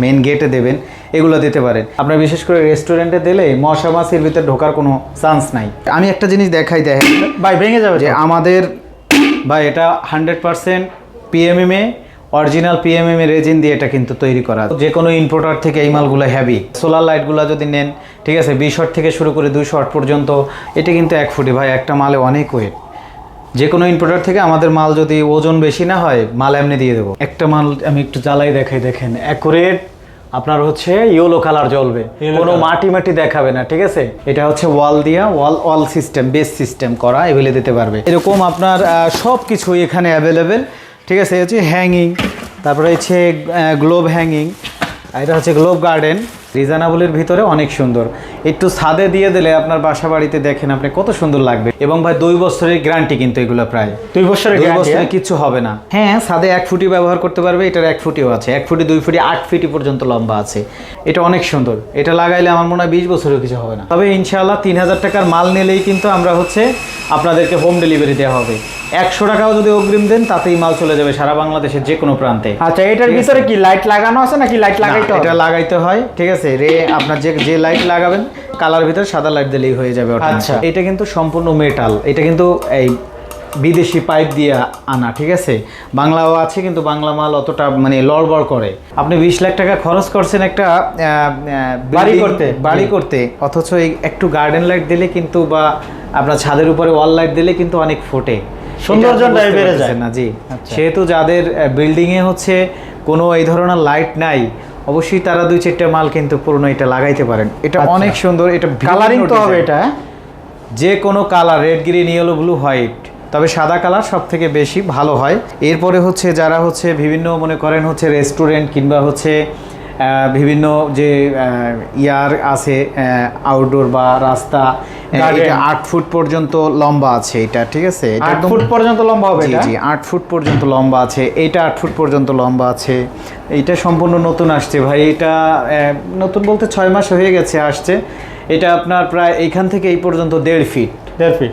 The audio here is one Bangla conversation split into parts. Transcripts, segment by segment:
মেন গেটে দেবেন এগুলো দিতে পারেন। আপনার বিশেষ করে রেস্টুরেন্টে দিলে মশা মাছির ভিতরে ঢোকার কোনো চান্স নাই। আমি একটা জিনিস দেখাই দেখেন। ভাই ভেঙে যাবে যে আমাদের ভাই এটা hundred percent PMMA original PMMA resin দিয়ে এটা কিন্তু তৈরি করা। যে কোনো ইম্পোর্টার থেকে এই মালগুলো হ্যাভি সোলার লাইটগুলো যদি নেন ঠিক আছে বিশ শট থেকে শুরু করে দুই শট পর্যন্ত এটা কিন্তু এক ফুটে। ভাই একটা মালে অনেক ওয়েট যে কোনো ইম্পোর্টার থেকে আমাদের মাল যদি ওজন বেশি না হয় মাল এমনি দিয়ে দেবো। একটা মাল আমি একটু জ্বালাই দেখাই দেখেন। অ্যাকুরেট আপনার হচ্ছে ইয়েলো কালার জ্বলবে। কোনো মাটি মাটি দেখাবে না ঠিক আছে? এটা হচ্ছে ওয়াল দিয়া wall wall system base system করা এভেলে দিতে পারবে। এরকম আপনার সব কিছু এখানে অ্যাভেলেবেল ঠিক আছে? হচ্ছে হ্যাঙ্গিং তারপরে হচ্ছে গ্লোব হ্যাঙ্গিং এটা হচ্ছে গ্লোব গার্ডেন রিজনেবলের ভিতরে অনেক সুন্দর। একটু ছাদে দিয়ে দিলে আপনার বাসা বাড়িতে দেখেন আপনি কত সুন্দর লাগবে। এবং ভাই দুই বছরের গ্যারান্টি কিন্তু এগুলো প্রায়। দুই বছরের দুই বছরে কিচ্ছু হবে না। হ্যাঁ ছাদে এক ফুটি ব্যবহার করতে পারবে এটার এক ফুটিও আছে। এক ফুটি দুই ফুটি আট ফিটি পর্যন্ত লম্বা আছে। এটা অনেক সুন্দর। এটা লাগাইলে আমার মনে হয় বিশ বছরেও কিছু হবে না। তবে ইনশাআল্লাহ তিন হাজার টাকার মাল নিলেই কিন্তু আমরা হচ্ছে আপনাদেরকে হোম ডেলিভারি দেওয়া হবে। একশো টাকাও যদি অগ্রিম দেন তাতেই মাল চলে যাবে সারা বাংলাদেশের যে কোনো প্রান্তে। আচ্ছা এটার ভিতরে কি লাইট লাগানো আছে নাকি লাইট লাগাইতে এটা লাগাইতে হয় ঠিক আছে? রে আপনার যে যে লাইট লাগাবেন কালার ভিতরে সাদা লাইট দিলেই হয়ে যাবে আচ্ছা। এটা কিন্তু সম্পূর্ণ মেটাল এটা কিন্তু এই বিদেশি পাইপ দিয়ে আনা ঠিক আছে বাংলাও আছে কিন্তু বাংলা মাল অতটা মানে লড়বড় করে আপনি বিশ লাখ টাকা খরচ করছেন একটা বাড়ি করতে। বাড়ি করতে অথচ এই একটু গার্ডেন লাইট দিলে কিন্তু বা আপনার ছাদের উপরে ওয়াল লাইট দিলে কিন্তু অনেক ফোটে সৌন্দর্যটাই বুঝতে বেড়ে যায়। না জি আচ্ছা। সেহেতু যাদের বিল্ডিংয়ে হচ্ছে কোনো এই ধরনের লাইট নাই অবশ্যই তারা দুই চারটে মাল কিন্তু পুরনো এটা লাগাইতে পারেন এটা আচ্ছা। অনেক সুন্দর এটা কালারিং তো হবে এটা হ্যাঁ? যে কোনো colour red green yellow blue white তবে সাদা কালার সব থেকে বেশি ভালো হয় এরপরে হচ্ছে যারা হচ্ছে বিভিন্ন মনে করেন হচ্ছে রেস্টুরেন্ট কিংবা হচ্ছে বিভিন্ন যে ইয়ার আছে আউটডোর বা রাস্তা এটা আট ফুট পর্যন্ত লম্বা আছে এটা ঠিক আছে? আট ফুট পর্যন্ত লম্বা হবে জি জি আট ফুট পর্যন্ত লম্বা আছে। এটা আট ফুট পর্যন্ত লম্বা আছে। এটা সম্পূর্ণ নতুন আসছে ভাই। এটা নতুন বলতে ছয় মাস হয়ে গেছে আসছে। এটা আপনার প্রায় এখান থেকে এই পর্যন্ত দেড় ফিট। দেড় ফিট?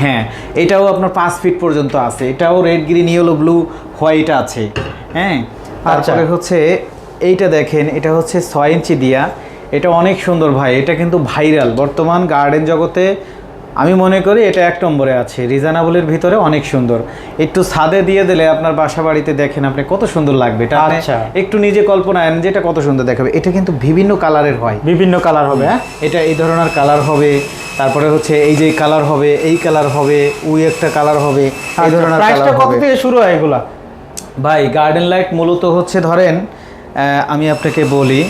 হ্যাঁ এটাও আপনার পাঁচ ফিট পর্যন্ত আছে। এটাও red green yellow blue white আছে। হ্যাঁ তারপরে হচ্ছে এইটা দেখেন এটা হচ্ছে ছয় ইঞ্চি দিয়া। এটা অনেক সুন্দর ভাই এটা কিন্তু ভাইরাল। বর্তমান গার্ডেন জগতে আমি মনে করি এটা এক নম্বরে আছে রিজনেবলের ভিতরে অনেক সুন্দর। একটু ছাদে দিয়ে দিলে আপনার বাসা বাড়িতে দেখেন আপনি কত সুন্দর লাগবে। এটা আচ্ছা। একটু নিজে কল্পনা আনেন যে এটা কত সুন্দর দেখাবে। এটা কিন্তু বিভিন্ন কালারের হয়। বিভিন্ন কালার হবে হ্যাঁ? এটা এই ধরনের কালার হবে তারপরে হচ্ছে এই যে কালার হবে এই কালার হবে ওই একটা কালার হবে এই ধরনের কালার আচ্ছা, হবে। শুরু হয় এগুলা? ভাই গার্ডেন লাইট মূলত হচ্ছে ধরেন আমি আপনাকে বলি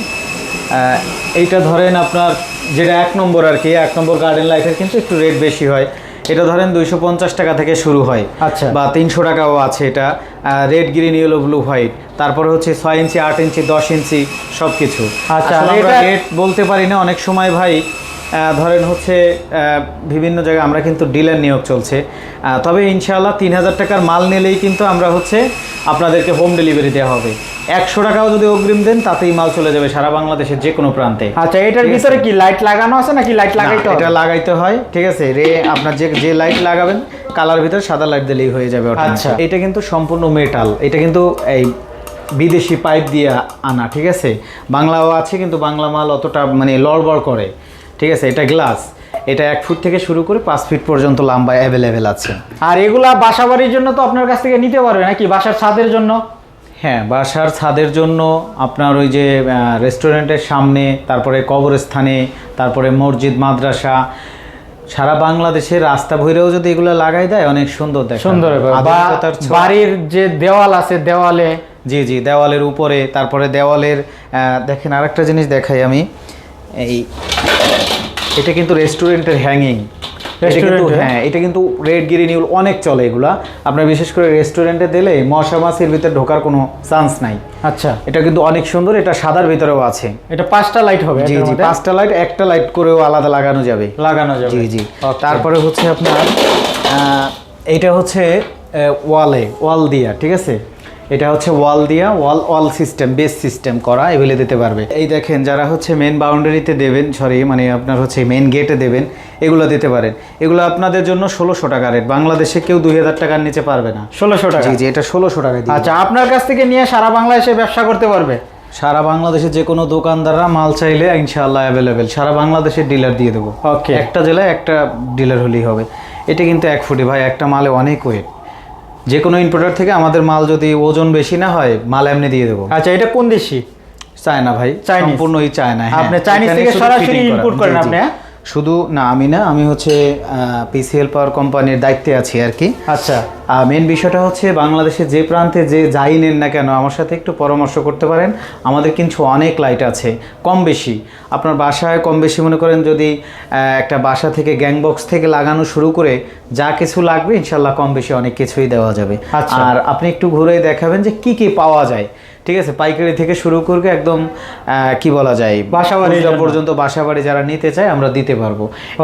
এইটা ধরেন আপনার যেটা এক নম্বর আর কি এক নম্বর গার্ডেন লাইফের কিন্তু একটু রেট বেশি হয়। এটা ধরেন দুইশো পঞ্চাশ টাকা থেকে শুরু হয় আচ্ছা। বা তিনশো টাকাও আছে এটা। Red green yellow blue white তারপর হচ্ছে ছয় ইঞ্চি আট ইঞ্চি দশ ইঞ্চি সব কিছু আচ্ছা, রেট বলতে পারি না অনেক সময় ভাই ধরেন হচ্ছে বিভিন্ন জায়গায় আমরা কিন্তু ডিলার নিয়োগ চলছে। তবে ইনশাআল্লাহ তিন হাজার টাকার মাল নিলেই কিন্তু আমরা হচ্ছে আপনাদেরকে হোম ডেলিভারি দেওয়া হবে। একশো টাকাও যদি অগ্রিম দেন তাতেই মাল চলে যাবে সারা বাংলাদেশের যে কোনো প্রান্তে। আচ্ছা এটার ভিতরে কি লাইট লাগানো আছে নাকি লাইট লাগাইতে এটা লাগাইতে হয় ঠিক আছে? রে আপনার যে যে লাইট লাগাবেন কালার ভিতরে সাদা লাইট দিলেই হয়ে যাবে ওটা আচ্ছা। এটা কিন্তু সম্পূর্ণ মেটাল এটা কিন্তু এই বিদেশি পাইপ দিয়ে আনা ঠিক আছে? বাংলাও আছে কিন্তু বাংলা মাল অতটা মানে লড়বড় করে। ঠিক আছে এটা গ্লাস এটা এক ফুট থেকে শুরু করে পাঁচ ফিট পর্যন্ত লম্বা অ্যাভেলেবেল আছে। আর এগুলা বাসা বাড়ির জন্য তো আপনার কাছ থেকে নিতে পারবে নাকি? বাসার ছাদের জন্য? হ্যাঁ বাসার ছাদের জন্য আপনার ওই যে রেস্টুরেন্টের সামনে তারপরে কবরস্থানে তারপরে মসজিদ মাদ্রাসা সারা বাংলাদেশে রাস্তা ভৈরেও যদি এগুলো লাগাই দেয় অনেক সুন্দর দেখাবে। সুন্দর বাড়ির যে দেওয়াল আছে দেওয়ালে। জি জি দেওয়ালের উপরে তারপরে দেওয়ালের দেখেন আরেকটা জিনিস দেখাই আমি। এই এটা কিন্তু রেস্টুরেন্টের হ্যাঙ্গিং এটা কিন্তু হ্যাঁ এটা কিন্তু রেড গ্রিন ইউল অনেক চলে এগুলা। আপনার বিশেষ করে রেস্টুরেন্টে দিলে মশা মাছির ভিতরে ঢোকার কোনো চান্স নাই। আচ্ছা। এটা কিন্তু অনেক সুন্দর এটা সাদার ভিতরেও আছে। এটা পাঁচটা লাইট হবে জি জি পাঁচটা লাইট একটা লাইট করেও আলাদা লাগানো যাবে। লাগানো যাবে। জি জি। তারপরে হচ্ছে আপনার আহ, এইটা হচ্ছে ওয়ালে ওয়াল দিয়া ঠিক আছে? এটা হচ্ছে ওয়াল দিয়া wall wall system base system করা এগুলো দিতে পারবে। এই দেখেন যারা হচ্ছে মেন বাউন্ডারিতে দেবেন সরি মানে আপনার হচ্ছে মেন গেটে দেবেন এগুলো দিতে পারেন। এগুলো আপনাদের জন্য ষোলোশো টাকা রেট বাংলাদেশে কেউ দুই হাজার টাকার নিচে পারবে না। ষোলোশো টাকা? জি এটা ষোলোশো টাকা আচ্ছা আপনার কাছ থেকে নিয়ে সারা বাংলাদেশে ব্যবসা করতে পারবে? সারা বাংলাদেশে যে কোনো দোকানদাররা মাল চাইলে ইনশাআল্লাহ অ্যাভেলেবেল সারা বাংলাদেশের ডিলার দিয়ে দেবো। ওকে একটা জেলায় একটা ডিলার হলেই হবে। এটা কিন্তু এক ফুটে ভাই একটা মালে অনেক ওয়েট যে কোনো ইম্পোর্টার থেকে আমাদের মাল যদি ওজন বেশি না হয় মাল এমনি দিয়ে দেবো আচ্ছা এটা কোন দেশি চায়না ভাই চায়না সম্পূর্ণই চায়না হ্যাঁ। আপনি চাইনিজ থেকে সরাসরি ইম্পোর্ট করেন। আপনি, হ্যাঁ? শুধু না আমি না আমি হচ্ছে পিসিএল পাওয়ার কোম্পানির দায়িত্বে আছি আর কি। আচ্ছা। মেন বিষয়টা হচ্ছে বাংলাদেশে যে প্রান্তে যে যাই নেন না কেন আমার সাথে একটু পরামর্শ করতে পারেন। আমাদের কিন্তু অনেক লাইট আছে কম বেশি। আপনার বাসায় কম বেশি মনে করেন যদি একটা বাসা থেকে গ্যাং বক্স থেকে লাগানো শুরু করে যা কিছু লাগবে ইনশাল্লাহ কম বেশি অনেক কিছুই দেওয়া যাবে। আচ্ছা। আর আপনি একটু ঘুরে দেখাবেন যে কি কি পাওয়া যায়। ঠিক আছে পাইকারি থেকে শুরু করে একদম কি বলা যায় বাসাবাড়ির খুচরা পর্যন্ত বাসা বাড়ি যারা নিতে চায় আমরা দিতে পারব।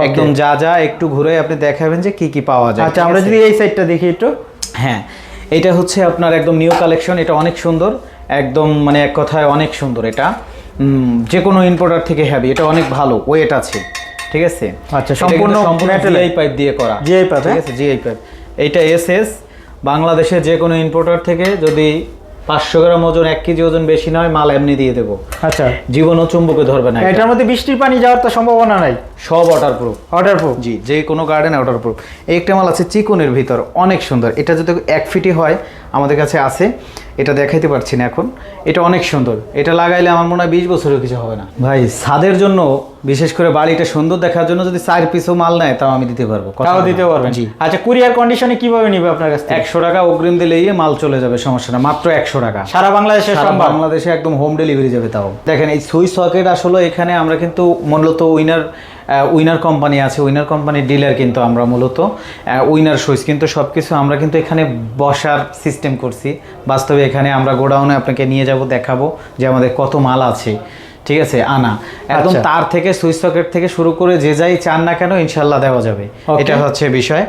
একদম যা যা একটু ঘুরে আপনি দেখাবেন যে কি কি পাওয়া যায়। আচ্ছা আমরা যদি এই সাইডটা দেখি একটু। হ্যাঁ এটা হচ্ছে আপনার একদম নিউ কালেকশন এটা অনেক সুন্দর একদম মানে এক কথায় অনেক সুন্দর এটা। যে কোনো ইম্পোর্টার থেকে হ্যাভি এটা অনেক ভালো ওয়েট আছে। ঠিক আছে? আচ্ছা, সম্পূর্ণ সম্পূর্ণ? জিআই পাইপ দিয়ে করা। GI পাইপ ঠিক হ্যাঁ? আছে জিআই পাইপ এইটা এসএস বাংলাদেশের যে কোনো ইম্পোর্টার থেকে যদি পাঁচশো গ্রাম ওজন এক কেজি ওজন বেশি নয় মাল এমনি দিয়ে দেবো। আচ্ছা। জীবন ও চুম্বকে ধরবে না এটার মধ্যে বৃষ্টির পানি যাওয়ার তো সম্ভাবনা নাই। সব ওয়াটার প্রুফ অর্ডার প্রুফ জি যে কোনো গার্ডেন আউটার প্রুফ একটা মাল আছে চিকনের ভিতর অনেক সুন্দর। এটা যদি এক ফিটি হয় আমাদের কাছে আছে। এটা দেখাইতে পারছি না এখন। এটা অনেক সুন্দর। এটা লাগাইলে আমার মনে হয় বিশ বছরেও কিছু হবে না। ভাই ছাদের জন্য বিশেষ করে বাড়িটা সুন্দর দেখার জন্য যদি চার পিসও মাল নেয় তাও আমি দিতে পারব। তাও দিতে পারবেন। জি। আচ্ছা কুরিয়ার কন্ডিশনে কীভাবে নিবে আপনার কাছ একশো টাকা অগ্রিম দিলেই মাল চলে যাবে সমস্যা না। মাত্র একশো টাকা। সারা বাংলাদেশে বাংলাদেশে একদম হোম ডেলিভারি যাবে তাও। দেখেন এই সুইচ সকেট আসলে এখানে আমরা কিন্তু মূলত উইনার উইনার কোম্পানি আছে উইনার কোম্পানির ডিলার কিন্তু আমরা মূলত উইনার সুইচ কিন্তু সব কিছু আমরা কিন্তু এখানে বসার সিস্টেম করছি। বাস্তবে এখানে আমরা গোডাউনে আপনাকে নিয়ে যাব, দেখাবো যে আমাদের কত মাল আছে। ঠিক আছে আনা। একদম আচ্ছা। তার থেকে সুইচ সকেট থেকে শুরু করে যে যাই চান না কেন ইনশাল্লাহ দেওয়া যাবে। এটা হচ্ছে বিষয়।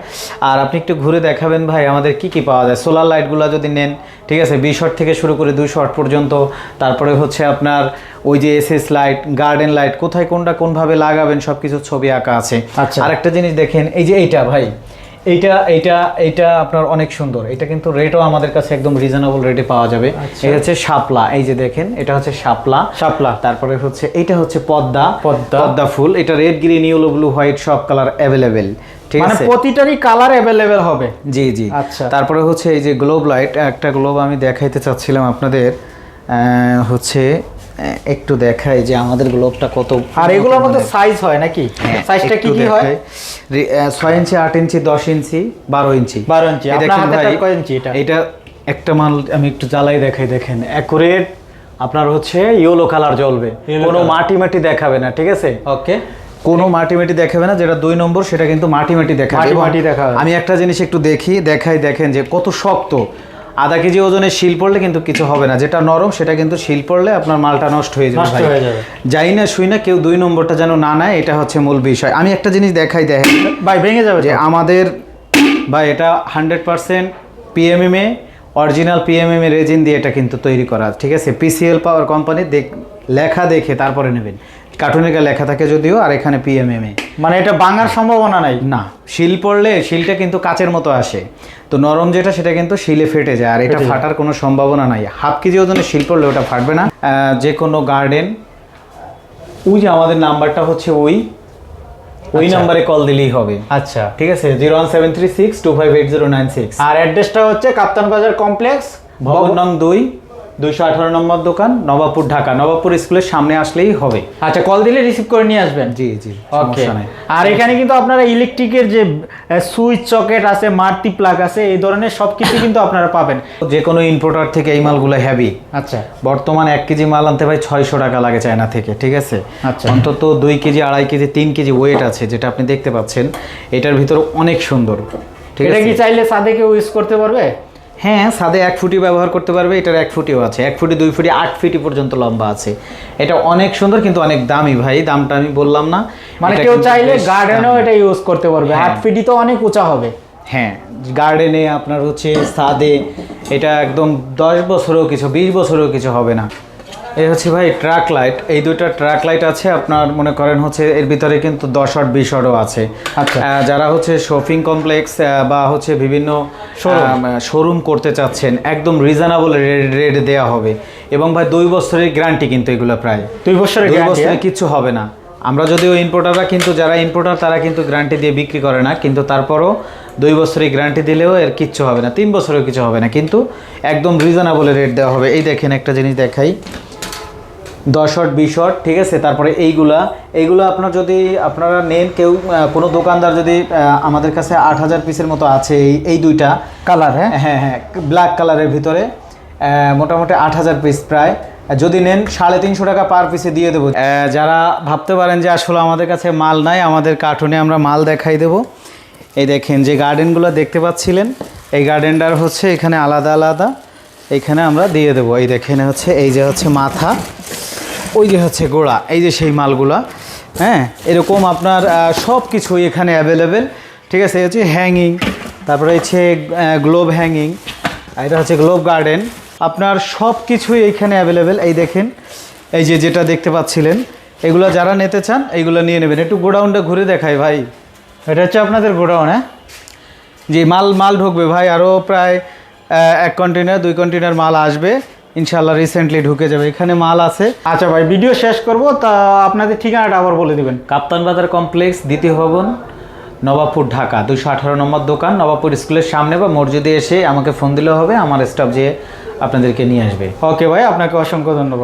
আর আপনি একটু ঘুরে দেখাবেন ভাই আমাদের কি কি পাওয়া যায়? সোলার লাইটগুলো যদি নেন ঠিক আছে বিশ শট থেকে শুরু করে দুই শট পর্যন্ত। তারপরে হচ্ছে আপনার ওই যে এসএস লাইট গার্ডেন লাইট কোথায় কোনটা কোনভাবে লাগাবেন সব কিছু ছবি আঁকা আছে। আচ্ছা। আরেকটা জিনিস দেখেন এই যে এইটা ভাই এইটা এইটা এইটা আপনার অনেক সুন্দর। এটা কিন্তু রেটও আমাদের কাছে একদম রিজনেবল রেটে পাওয়া যাবে। আচ্ছা। এটা হচ্ছে শাপলা। এই যে দেখেন এটা হচ্ছে শাপলা। শাপলা। তারপরে হচ্ছে এটা হচ্ছে পদ্মা। পদ্মা। পদ্মা ফুল। এটা red green yellow blue white সব কালার অ্যাভেলেবেল ঠিক মানে আছে? প্রতিটারই কালার অ্যাভেলেবেল হবে। জি জি। আচ্ছা। তারপরে হচ্ছে এই যে গ্লোব লাইট একটা গ্লোব আমি দেখাইতে চাচ্ছিলাম আপনাদের। আহ, হচ্ছে একটু দেখাই যে আমাদের গ্লোবটা কত আর এগুলোর মধ্যে সাইজ হয় নাকি? হ্যাঁ, সাইজটা কি কি হয়। ছয় ইঞ্চি আট ইঞ্চি দশ ইঞ্চি বারো ইঞ্চি। 12 ইঞ্চি। ইঞ্চি এটা? এটা একটা মাল আমি একটু জ্বালাই দেখাই দেখেন। অ্যাকুরেট আপনার হচ্ছে ইয়েলো কালার জ্বলবে। কোনো মাটি মাটি দেখাবে না ঠিক আছে? ওকে কোনো মাটি মাটি দেখাবে না যেটা দুই নম্বর সেটা কিন্তু মাটি মাটি দেখাবে। মাটি দেখাবে। আমি একটা জিনিস একটু দেখি দেখাই দেখেন যে কত শক্ত। আধা কেজি ওজনের শিল পড়লে কিন্তু কিছু হবে না। যেটা নরম সেটা কিন্তু শিল পড়লে আপনার মালটা নষ্ট হয়ে যাবে ভাই। যাই না শুই না কেউ দুই নম্বরটা যেন না নেয় এটা হচ্ছে মূল বিষয়। আমি একটা জিনিস দেখাই দেখেন। ভাই ভেঙে যাবে যে আমাদের ভাই এটা hundred percent PMMA original PMMA resin দিয়ে এটা কিন্তু তৈরি করা। ঠিক আছে? পিসিএল পাওয়ার কোম্পানি দেখ লেখা দেখে তারপরে নেবেন। কার্টুনে লেখা থাকে যদিও আর এখানে পিএমএমএ মানে এটা ভাঙার সম্ভাবনা নাই? না শিল পড়লে শিলটা কিন্তু কাচের মতো আসে। তো নরম যেটা সেটা কিন্তু শিলে ফেটে যায় আর এটা ফাটার কোনো সম্ভাবনা নাই। হাফ কেজি ওজনের শিল পড়লে ওটা ফাটবে না। যে কোনো গার্ডেন ওই যে আমাদের নাম্বারটা হচ্ছে ওই। ওই আচ্ছা। নাম্বারে কল দিলেই হবে। আচ্ছা। ঠিক আছে? Zero one seven three six two five eight zero nine six আর অ্যাড্রেসটা হচ্ছে কাপ্তান বাজার কমপ্লেক্স ভবন নং দুই। দুইশো আঠারো নম্বর দোকান নবাবপুর ঢাকা। নবাবপুর স্কুলের সামনে আসলেই হবে। আচ্ছা কল দিলে রিসিভ করে নিয়ে আসবেন? জি জি ওকে আর এখানে কিন্তু আপনারা ইলেকট্রিকের যে সুইচ চকেট আছে মাল্টি প্লাগ আছে এই ধরনের সব কিছু কিন্তু আপনারা পাবেন। যে কোনো ইম্পোর্টার থেকে এই মালগুলো হ্যাভি আচ্ছা। বর্তমান এক কেজি মাল আনতে ভাই ছয়শো টাকা লাগে চায়না থেকে ঠিক আছে? আচ্ছা। অন্তত দুই কেজি আড়াই কেজি তিন কেজি ওয়েট আছে যেটা আপনি দেখতে পাচ্ছেন। এটার ভিতর অনেক সুন্দর ঠিক এটা আছে? কি চাইলে সাদে কেউ ইউজ করতে পারবে? হ্যাঁ সাদে এক ফুটি ব্যবহার করতে পারবে এটার এক ফুটিও আছে। এক ফুটি দুই ফুটি আট ফিটি পর্যন্ত লম্বা আছে। এটা অনেক সুন্দর কিন্তু অনেক দামি ভাই দামটা আমি বললাম না। মানে কেউ চাইলে গার্ডেনেও এটা ইউজ করতে পারবে। হ্যাঁ। আট ফিটি তো অনেক উঁচা হবে। হ্যাঁ গার্ডেনে আপনার হচ্ছে সাদে এটা একদম দশ বছরেও কিছু বিশ বছরেও কিছু হবে না। এই হচ্ছে ভাই ট্রাক লাইট। এই দুইটা ট্রাক লাইট আছে আপনার মনে করেন হচ্ছে এর ভিতরে কিন্তু দশ আট বিশ আটও আছে। আচ্ছা। যারা হচ্ছে শপিং কমপ্লেক্স বা হচ্ছে বিভিন্ন শোরুম করতে চাচ্ছেন একদম রিজনেবল রেট দেওয়া হবে। এবং ভাই দুই বছরের গ্যারান্টি কিন্তু এগুলো প্রায়। দুই বছরের দুই বছরে কিচ্ছু হবে না। আমরা যদিও ইম্পোর্টাররা কিন্তু যারা ইম্পোর্টার তারা কিন্তু গ্যারান্টি দিয়ে বিক্রি করে না কিন্তু তারপরও দুই বছরের গ্যারান্টি দিলেও এর কিচ্ছু হবে না তিন বছরেও কিছু হবে না। কিন্তু একদম রিজনেবল রেট দেওয়া হবে। এই দেখেন একটা জিনিস দেখাই। দশ শট বিশ শট ঠিক আছে? তারপরে এইগুলা এইগুলো আপনার যদি আপনারা নেন কেউ কোনো দোকানদার যদি আমাদের কাছে আট হাজার পিসের মতো আছে এই এই দুইটা। কালার হ্যাঁ? হ্যাঁ হ্যাঁ ব্ল্যাক কালারের ভিতরে মোটামুটি আট হাজার পিস প্রায়। যদি নেন সাড়ে তিনশো টাকা পার পিসে দিয়ে দেবো। যারা ভাবতে পারেন যে আসলে আমাদের কাছে মাল নাই আমাদের কার্টুনে আমরা মাল দেখাই দেবো। এই দেখেন যে গার্ডেনগুলো দেখতে পাচ্ছিলেন এই গার্ডেনটার হচ্ছে এখানে আলাদা আলাদা। এখানে আমরা দিয়ে দেবো। এই দেখেন হচ্ছে এই যে হচ্ছে মাথা। ওই যে হচ্ছে গোড়া, এই যে সেই মালগুলা হ্যাঁ? এরকম আপনার সব কিছুই এখানে অ্যাভেলেবেল ঠিক আছে? হচ্ছে হ্যাঙ্গিং তারপরে হচ্ছে গ্লোব হ্যাঙ্গিং এটা হচ্ছে গ্লোব গার্ডেন আপনার সব কিছুই এইখানে অ্যাভেলেবেল এই দেখেন, এই যে যেটা দেখতে পাচ্ছিলেন, এগুলো যারা নিতে চান এইগুলো নিয়ে নেবেন। একটু গোডাউনটা ঘুরে দেখাই ভাই। এটা হচ্ছে আপনাদের গোডাউন হ্যাঁ? যে মাল মাল ঢুকবে ভাই আরও প্রায় এক কন্টেনার দুই কন্টেনার মাল আসবে। ইনশাল্লাহ রিসেন্টলি ঢুকে যাবে। এখানে মাল আছে। আচ্ছা ভাই ভিডিও শেষ করব। তা আপনাদের ঠিকানাটা আবার বলে দিবেন। কাপ্তান বাজার কমপ্লেক্স দ্বিতীয় ভবন নবাবপুর ঢাকা। দুশো আঠারো নম্বর দোকান নবাবপুর স্কুলের সামনে বা মসজিদে এসে আমাকে ফোন দিলে হবে। আমার স্টাফ যেয়ে আপনাদেরকে নিয়ে আসবে। ওকে ভাই আপনাকে অসংখ্য ধন্যবাদ।